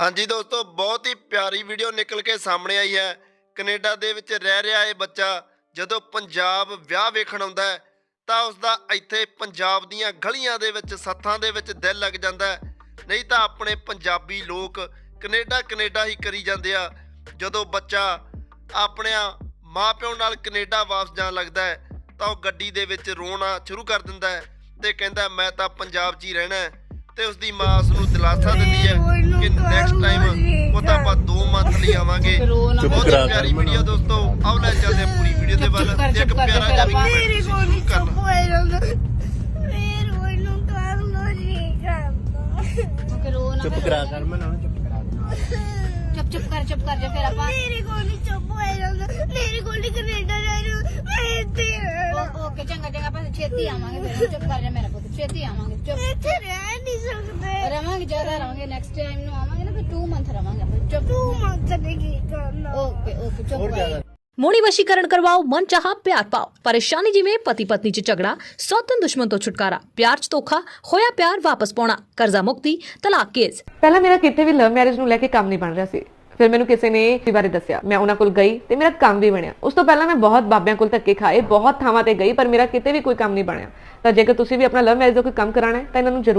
ਹਾਂਜੀ ਦੋਸਤੋ, ਬਹੁਤ ਹੀ ਪਿਆਰੀ ਵੀਡੀਓ ਨਿਕਲ ਕੇ ਸਾਹਮਣੇ ਆਈ ਹੈ। ਕੈਨੇਡਾ ਦੇ ਵਿੱਚ ਰਹਿ ਰਿਹਾ ਇਹ ਬੱਚਾ, ਜਦੋਂ ਪੰਜਾਬ ਵਿਆਹ ਵੇਖਣ ਆਉਂਦਾ ਹੈ, ਤਾਂ ਉਸ ਦਾ ਇੱਥੇ ਪੰਜਾਬ ਦੀਆਂ ਗਲੀਆਂ ਦੇ ਵਿੱਚ, ਸੱਥਾਂ ਦੇ ਵਿੱਚ ਦਿਲ ਲੱਗ ਜਾਂਦਾ ਹੈ। ਨਹੀਂ ਤਾਂ ਆਪਣੇ ਪੰਜਾਬੀ ਲੋਕ ਕੈਨੇਡਾ ਕੈਨੇਡਾ ਹੀ ਕਰੀ ਜਾਂਦੇ ਆ। ਜਦੋਂ ਬੱਚਾ ਆਪਣਿਆਂ ਮਾਪਿਓ ਨਾਲ ਕੈਨੇਡਾ ਵਾਪਸ ਜਾਣ ਲੱਗਦਾ ਹੈ, ਤਾਂ ਉਹ ਗੱਡੀ ਦੇ ਵਿੱਚ ਰੋਣਾ ਸ਼ੁਰੂ ਕਰ ਦਿੰਦਾ ਹੈ ਤੇ ਕਹਿੰਦਾ, ਮੈਂ ਤਾਂ ਪੰਜਾਬ 'ਚ ਹੀ ਰਹਿਣਾ ਹੈ। ਤੇ ਉਸ ਦੀ ਮਾਂ ਉਸ ਨੂੰ ਦਿਲਾਸਾ ਦਿੰਦੀ ਹੈ ਕਿ ਨੈਕਸਟ ਟਾਈਮ ਉਹ ਤਾਂ ਆਪਾਂ 2 ਚੁੱਪ ਬਹੁਤ ਕਰਾ ਹੀ ਪਿਆਰੀ ਵੀਡੀਓ ਦੋਸਤੋ ਆਓ ਲੈ ਚੱਲਦੇ ਹਾਂ ਪੂਰੀ ਵੀਡੀਓ ਦੇ ਵੱਲ। ਕਰ, ਇੱਕ ਪਿਆਰਾ ਜਿਹਾ ਜ਼ਰੂਰ ਨਹੀਂ ਕਰਨਾ ਚੁੱਪ ਹੋਏ ਰਹਿੰਦਾ ਮੇਰੇ ਕੋਲ ਨੂੰ ਕਰ ਕਰਾ ਕਰ ਮੈਂ ਨਾ ਚੁੱਪ ਕਰਾ ਦੇਣਾ ਚੁੱਪ ਚੁੱਪ ਕਰ ਚੁੱਪ ਕਰ ਜਾ ਫਿਰ ਆਪਾਂ। ਮੇਰੇ ਕੋਲ ਨਹੀਂ ਚੁੱਪ ਹੋਏ ਰਹਿੰਦਾ ਮੇਰੇ ਕੋਲ ਨਹੀਂ ਕੈਨੇਡਾ ਜਾ ਰਿਹਾ ਮੈਂ ਇੱਥੇ ਓਕੇ ਚੰਗਾ ਚੰਗਾ ਆਪਾਂ ਛੇਤੀ ਆਵਾਂਗੇ ਫਿਰ। ਚੁੱਪ ਕਰ ਜਾ ਮੇਰਾ ਪੁੱਤ ਛੇਤੀ ਆਵਾਂਗੇ ਚੁੱਪ। ਇੱਥੇ ਰਹਿ ਨਹੀਂ ਸਕਦੇ। ਰਵਾਂਗੇ ਜ਼ਿਆਦਾ ਰਵਾਂਗੇ ਨੈਕਸਟ ਟਾਈਮ ਨੂੰ ਆਵਾਂਗੇ ਨਾ। ਫਿਰ 2 ਮੰਥ ਰਵਾਂਗੇ ਆਪਾਂ ਚੁੱਪ ਤੂੰ ਮੰਗ ਨਹੀਂ ਕੀ ਕਰਨਾ ਓਕੇ ਓਕੇ ਚੁੱਪ ਹੋਰ ਕਰ ਜ਼ਿਆਦਾ ਮੋੜੀ ਵਸ਼ੀਕਰਨ ਕਰਵਾਓ ਮਨ ਚਾਹਾ ਪਿਆਰ ਪਾਓ ਪਰੇਸ਼ਾਨੀ ਜਿਵੇਂ ਪਤੀ ਪਤਨੀ 'ਚ ਝਗੜਾ ਸੌਤਨ ਦੁਸ਼ਮਣ ਤੋਂ ਛੁਟਕਾਰਾ ਪਿਆਰ 'ਚ ਧੋਖਾ ਹੋਇਆ ਪਿਆਰ ਵਾਪਸ ਪਾਉਣਾ ਕਰਜ਼ਾ ਮੁਕਤੀ ਤਲਾਕ ਕੇਸ ਪਹਿਲਾਂ ਮੇਰਾ ਕਿਤੇ ਵੀ ਲਵ ਮੈਰਿਜ ਨੂੰ ਲੈ ਕੇ ਕੰਮ ਨਹੀਂ ਬਣ ਰਿਹਾ ਸੀ ਫਿਰ ਮੈਨੂੰ ਕਿਸੇ ਨੇ ਇਸ ਬਾਰੇ ਦੱਸਿਆ ਮੈਂ ਉਹਨਾਂ ਕੋਲ ਗਈ ਤੇ ਮੇਰਾ ਕੰਮ ਵੀ ਬਣਿਆ ਉਸ ਤੋਂ ਪਹਿਲਾਂ ਮੈਂ ਬਹੁਤ ਬਾਬਿਆਂ ਕੋਲ ਧੱਕੇ ਖਾਏ ਬਹੁਤ ਥਾਵਾਂ ਤੇ ਗਈ ਪਰ ਮੇਰਾ ਕਿਤੇ ਵੀ ਕੋਈ ਕੰਮ ਨਹੀਂ ਬਣਿਆ ਤਾਂ ਜੇਕਰ ਤੁਸੀਂ ਵੀ ਆਪਣਾ ਲਵ ਮੈਰਿਜ ਦਾ ਕੋਈ ਕੰਮ ਕਰਾਣਾ ਹੈ ਤਾਂ ਇਹਨਾਂ ਨੂੰ ਜ਼ਰੂਰ